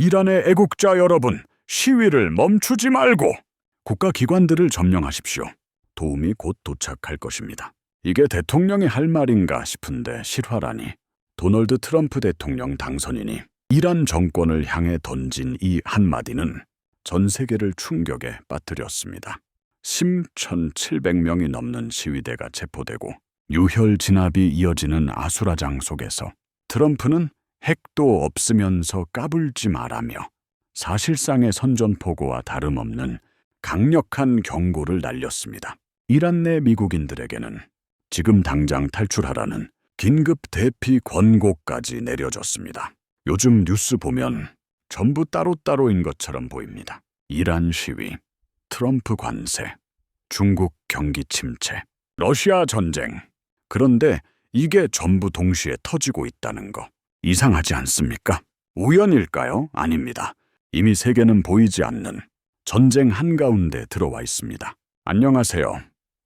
이란의 애국자 여러분, 시위를 멈추지 말고 국가기관들을 점령하십시오. 도움이 곧 도착할 것입니다. 이게 대통령이 할 말인가 싶은데 실화라니. 도널드 트럼프 대통령 당선인이 이란 정권을 향해 던진 이 한마디는 전 세계를 충격에 빠뜨렸습니다. 심천칠백명이 넘는 시위대가 체포되고 유혈 진압이 이어지는 아수라장 속에서 트럼프는 핵도 없으면서 까불지 말라며 사실상의 선전포고와 다름없는 강력한 경고를 날렸습니다. 이란 내 미국인들에게는 지금 당장 탈출하라는 긴급 대피 권고까지 내려졌습니다. 요즘 뉴스 보면 전부 따로따로인 것처럼 보입니다. 이란 시위, 트럼프 관세, 중국 경기 침체, 러시아 전쟁. 그런데 이게 전부 동시에 터지고 있다는 거. 이상하지 않습니까? 우연일까요? 아닙니다. 이미 세계는 보이지 않는 전쟁 한가운데 들어와 있습니다. 안녕하세요.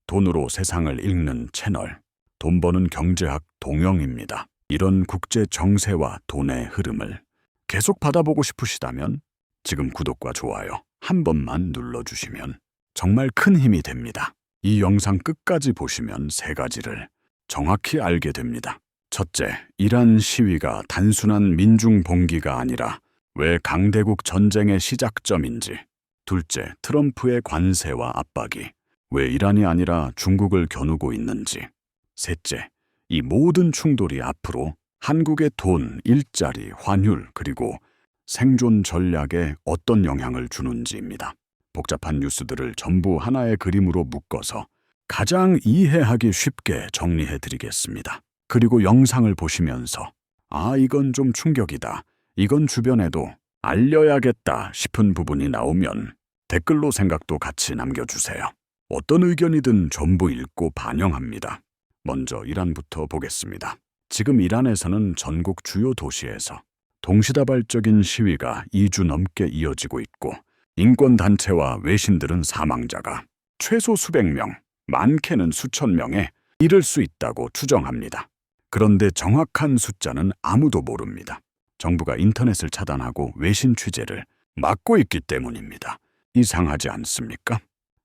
돈으로 세상을 읽는 채널. 돈 버는 경제학 동영입니다. 이런 국제 정세와 돈의 흐름을 계속 받아보고 싶으시다면 지금 구독과 좋아요 한 번만 눌러주시면 정말 큰 힘이 됩니다. 이 영상 끝까지 보시면 세 가지를 정확히 알게 됩니다. 첫째, 이란 시위가 단순한 민중 봉기가 아니라 왜 강대국 전쟁의 시작점인지. 둘째, 트럼프의 관세와 압박이 왜 이란이 아니라 중국을 겨누고 있는지. 셋째, 이 모든 충돌이 앞으로 한국의 돈, 일자리, 환율, 그리고 생존 전략에 어떤 영향을 주는지입니다. 복잡한 뉴스들을 전부 하나의 그림으로 묶어서 가장 이해하기 쉽게 정리해 드리겠습니다. 그리고 영상을 보시면서 아, 이건 좀 충격이다. 이건 주변에도 알려야겠다 싶은 부분이 나오면 댓글로 생각도 같이 남겨주세요. 어떤 의견이든 전부 읽고 반영합니다. 먼저 이란부터 보겠습니다. 지금 이란에서는 전국 주요 도시에서 동시다발적인 시위가 2주 넘게 이어지고 있고 인권단체와 외신들은 사망자가 최소 수백 명, 많게는 수천 명에 이를 수 있다고 추정합니다. 그런데 정확한 숫자는 아무도 모릅니다. 정부가 인터넷을 차단하고 외신 취재를 막고 있기 때문입니다. 이상하지 않습니까?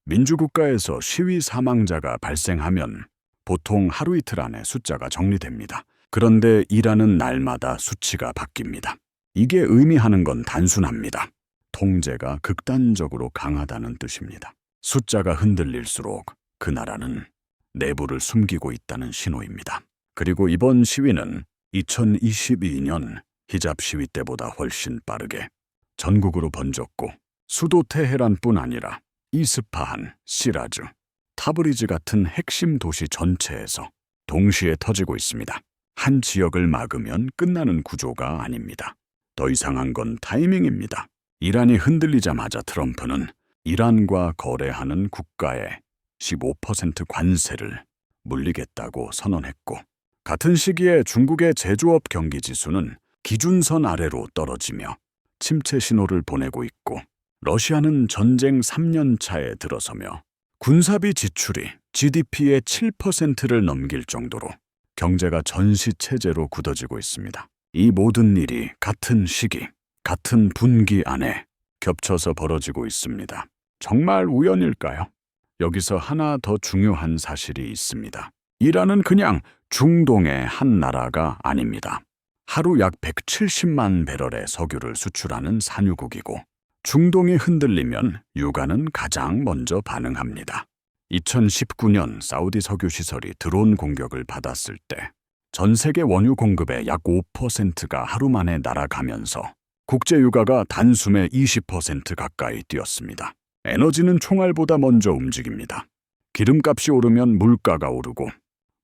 민주국가에서 시위 사망자가 발생하면 보통 하루 이틀 안에 숫자가 정리됩니다. 그런데 이라는 날마다 수치가 바뀝니다. 이게 의미하는 건 단순합니다. 통제가 극단적으로 강하다는 뜻입니다. 숫자가 흔들릴수록 그 나라는 내부를 숨기고 있다는 신호입니다. 그리고 이번 시위는 2022년 히잡 시위 때보다 훨씬 빠르게 전국으로 번졌고 수도 테헤란뿐 아니라 이스파한, 시라즈, 타브리즈 같은 핵심 도시 전체에서 동시에 터지고 있습니다. 한 지역을 막으면 끝나는 구조가 아닙니다. 더 이상한 건 타이밍입니다. 이란이 흔들리자마자 트럼프는 이란과 거래하는 국가에 15% 관세를 물리겠다고 선언했고 같은 시기에 중국의 제조업 경기 지수는 기준선 아래로 떨어지며 침체 신호를 보내고 있고 러시아는 전쟁 3년 차에 들어서며 군사비 지출이 GDP의 7%를 넘길 정도로 경제가 전시 체제로 굳어지고 있습니다. 이 모든 일이 같은 시기, 같은 분기 안에 겹쳐서 벌어지고 있습니다. 정말 우연일까요? 여기서 하나 더 중요한 사실이 있습니다. 이란은 그냥 중동의 한 나라가 아닙니다. 하루 약 170만 배럴의 석유를 수출하는 산유국이고 중동이 흔들리면 유가는 가장 먼저 반응합니다. 2019년 사우디 석유 시설이 드론 공격을 받았을 때 전 세계 원유 공급의 약 5%가 하루 만에 날아가면서 국제 유가가 단숨에 20% 가까이 뛰었습니다. 에너지는 총알보다 먼저 움직입니다. 기름값이 오르면 물가가 오르고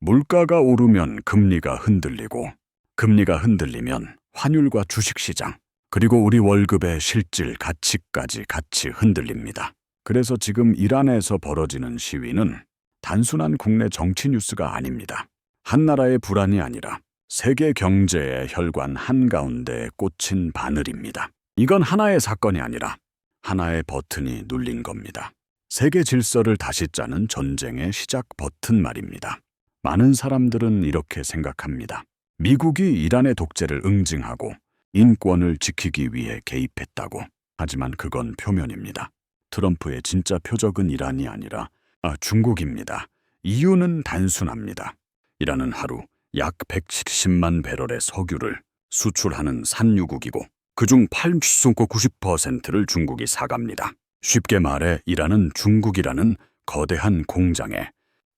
물가가 오르면 금리가 흔들리고 금리가 흔들리면 환율과 주식시장 그리고 우리 월급의 실질 가치까지 같이 흔들립니다. 그래서 지금 이란에서 벌어지는 시위는 단순한 국내 정치 뉴스가 아닙니다. 한 나라의 불안이 아니라 세계 경제의 혈관 한가운데에 꽂힌 바늘입니다. 이건 하나의 사건이 아니라 하나의 버튼이 눌린 겁니다. 세계 질서를 다시 짜는 전쟁의 시작 버튼 말입니다. 많은 사람들은 이렇게 생각합니다. 미국이 이란의 독재를 응징하고 인권을 지키기 위해 개입했다고. 하지만 그건 표면입니다. 트럼프의 진짜 표적은 이란이 아니라 아, 중국입니다. 이유는 단순합니다. 이란은 하루 약 170만 배럴의 석유를 수출하는 산유국이고 그중 80% 90%를 중국이 사갑니다. 쉽게 말해 이란은 중국이라는 거대한 공장의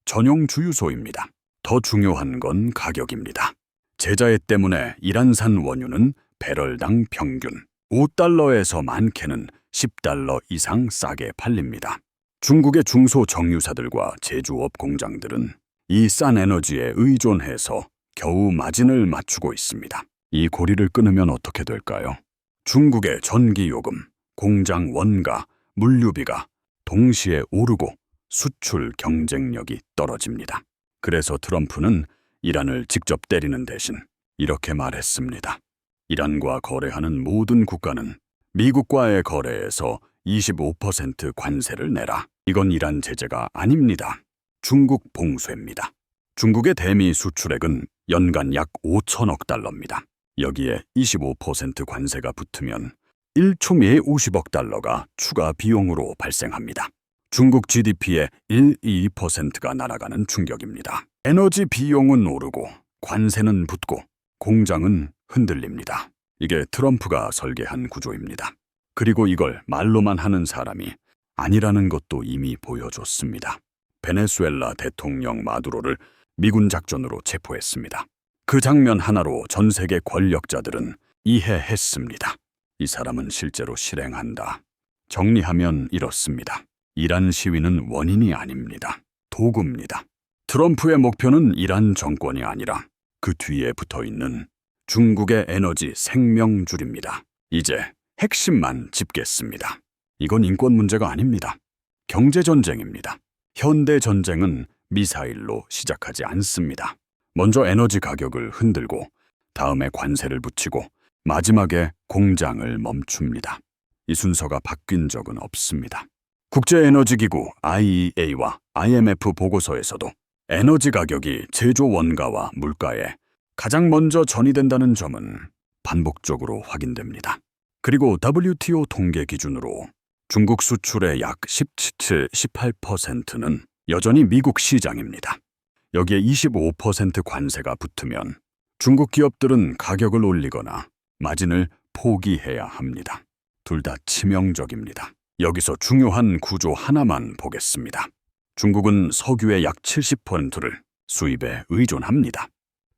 전용 주유소입니다. 더 중요한 건 가격입니다. 제자재 때문에 이란산 원유는 배럴당 평균 5달러에서 많게는 10달러 이상 싸게 팔립니다. 중국의 중소 정유사들과 제조업 공장들은 이 싼 에너지에 의존해서 겨우 마진을 맞추고 있습니다. 이 고리를 끊으면 어떻게 될까요? 중국의 전기 요금, 공장 원가, 물류비가 동시에 오르고 수출 경쟁력이 떨어집니다. 그래서 트럼프는 이란을 직접 때리는 대신 이렇게 말했습니다. 이란과 거래하는 모든 국가는 미국과의 거래에서 25% 관세를 내라. 이건 이란 제재가 아닙니다. 중국 봉쇄입니다. 중국의 대미 수출액은 연간 약 5천억 달러입니다. 여기에 25% 관세가 붙으면 1초미에 50억 달러가 추가 비용으로 발생합니다. 중국 GDP의 1, 2%가 날아가는 충격입니다. 에너지 비용은 오르고 관세는 붙고 공장은 흔들립니다. 이게 트럼프가 설계한 구조입니다. 그리고 이걸 말로만 하는 사람이 아니라는 것도 이미 보여줬습니다. 베네수엘라 대통령 마두로를 미군 작전으로 체포했습니다. 그 장면 하나로 전 세계 권력자들은 이해했습니다. 이 사람은 실제로 실행한다. 정리하면 이렇습니다. 이란 시위는 원인이 아닙니다. 도구입니다. 트럼프의 목표는 이란 정권이 아니라 그 뒤에 붙어 있는 중국의 에너지 생명줄입니다. 이제 핵심만 짚겠습니다. 이건 인권 문제가 아닙니다. 경제 전쟁입니다. 현대 전쟁은 미사일로 시작하지 않습니다. 먼저 에너지 가격을 흔들고 다음에 관세를 붙이고 마지막에 공장을 멈춥니다. 이 순서가 바뀐 적은 없습니다. 국제에너지기구 IEA와 IMF 보고서에서도 에너지 가격이 제조 원가와 물가에 가장 먼저 전이된다는 점은 반복적으로 확인됩니다. 그리고 WTO 통계 기준으로 중국 수출의 약 17, 18%는 여전히 미국 시장입니다. 여기에 25% 관세가 붙으면 중국 기업들은 가격을 올리거나 마진을 포기해야 합니다. 둘 다 치명적입니다. 여기서 중요한 구조 하나만 보겠습니다. 중국은 석유의 약 70%를 수입에 의존합니다.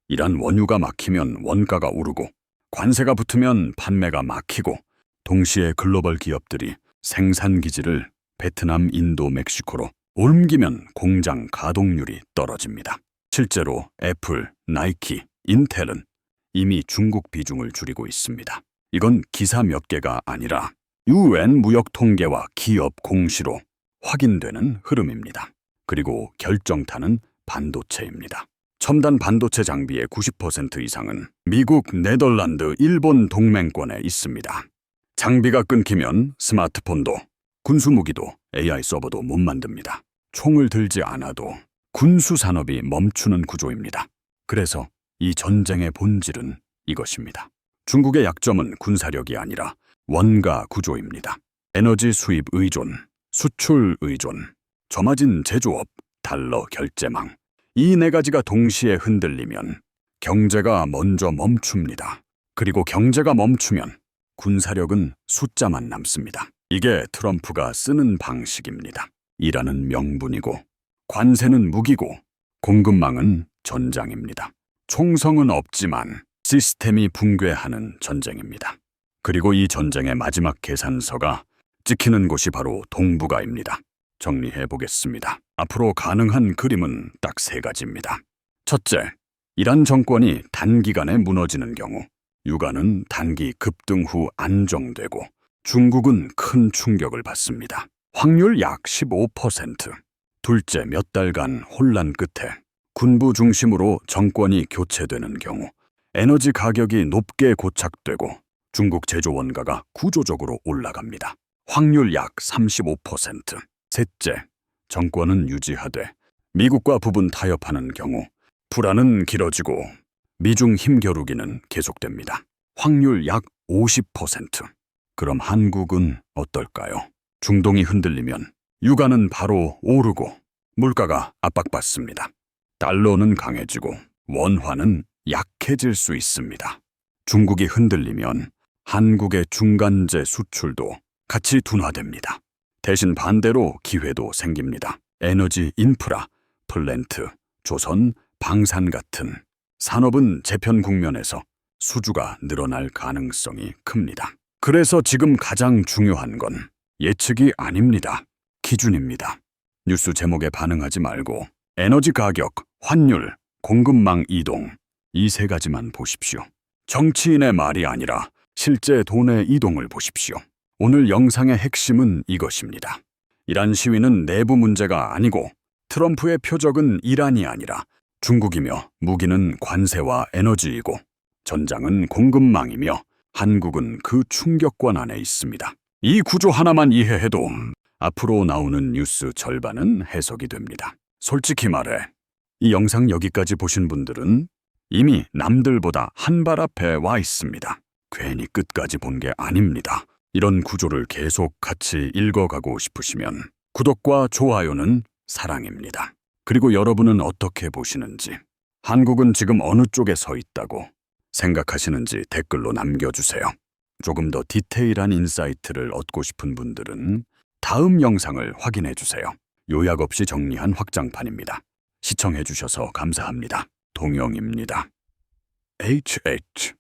이란 원유가 막히면 원가가 오르고 관세가 붙으면 판매가 막히고 동시에 글로벌 기업들이 생산 기지를 베트남, 인도, 멕시코로 옮기면 공장 가동률이 떨어집니다. 실제로 애플, 나이키, 인텔은 이미 중국 비중을 줄이고 있습니다. 이건 기사 몇 개가 아니라 UN 무역 통계와 기업 공시로 확인되는 흐름입니다. 그리고 결정타는 반도체입니다. 첨단 반도체 장비의 90% 이상은 미국, 네덜란드, 일본 동맹권에 있습니다. 장비가 끊기면 스마트폰도, 군수무기도, AI 서버도 못 만듭니다. 총을 들지 않아도 군수 산업이 멈추는 구조입니다. 그래서 이 전쟁의 본질은 이것입니다. 중국의 약점은 군사력이 아니라 원가 구조입니다. 에너지 수입 의존, 수출 의존, 저마진 제조업, 달러 결제망. 이 네 가지가 동시에 흔들리면 경제가 먼저 멈춥니다. 그리고 경제가 멈추면 군사력은 숫자만 남습니다. 이게 트럼프가 쓰는 방식입니다. 이라는 명분이고, 관세는 무기고, 공급망은 전장입니다. 총성은 없지만 시스템이 붕괴하는 전쟁입니다. 그리고 이 전쟁의 마지막 계산서가 찍히는 곳이 바로 동북아입니다. 정리해 보겠습니다. 앞으로 가능한 그림은 딱 세 가지입니다. 첫째, 이란 정권이 단기간에 무너지는 경우, 유가는 단기 급등 후 안정되고 중국은 큰 충격을 받습니다. 확률 약 15%. 둘째, 몇 달간 혼란 끝에 군부 중심으로 정권이 교체되는 경우 에너지 가격이 높게 고착되고 중국 제조 원가가 구조적으로 올라갑니다. 확률 약 35%. 셋째, 정권은 유지하되 미국과 부분 타협하는 경우 불안은 길어지고 미중 힘겨루기는 계속됩니다. 확률 약 50%. 그럼 한국은 어떨까요? 중동이 흔들리면 유가는 바로 오르고 물가가 압박받습니다. 달러는 강해지고 원화는 약해질 수 있습니다. 중국이 흔들리면 한국의 중간재 수출도 같이 둔화됩니다. 대신 반대로 기회도 생깁니다. 에너지 인프라, 플랜트, 조선, 방산 같은 산업은 재편 국면에서 수주가 늘어날 가능성이 큽니다. 그래서 지금 가장 중요한 건 예측이 아닙니다. 기준입니다. 뉴스 제목에 반응하지 말고 에너지 가격, 환율, 공급망 이동 이 세 가지만 보십시오. 정치인의 말이 아니라 실제 돈의 이동을 보십시오. 오늘 영상의 핵심은 이것입니다. 이란 시위는 내부 문제가 아니고 트럼프의 표적은 이란이 아니라 중국이며 무기는 관세와 에너지이고 전장은 공급망이며 한국은 그 충격권 안에 있습니다. 이 구조 하나만 이해해도 앞으로 나오는 뉴스 절반은 해석이 됩니다. 솔직히 말해 이 영상 여기까지 보신 분들은 이미 남들보다 한 발 앞에 와 있습니다. 괜히 끝까지 본 게 아닙니다. 이런 구조를 계속 같이 읽어가고 싶으시면 구독과 좋아요는 사랑입니다. 그리고 여러분은 어떻게 보시는지, 한국은 지금 어느 쪽에 서 있다고 생각하시는지 댓글로 남겨주세요. 조금 더 디테일한 인사이트를 얻고 싶은 분들은 다음 영상을 확인해 주세요. 요약 없이 정리한 확장판입니다. 시청해 주셔서 감사합니다. 동영입니다. HH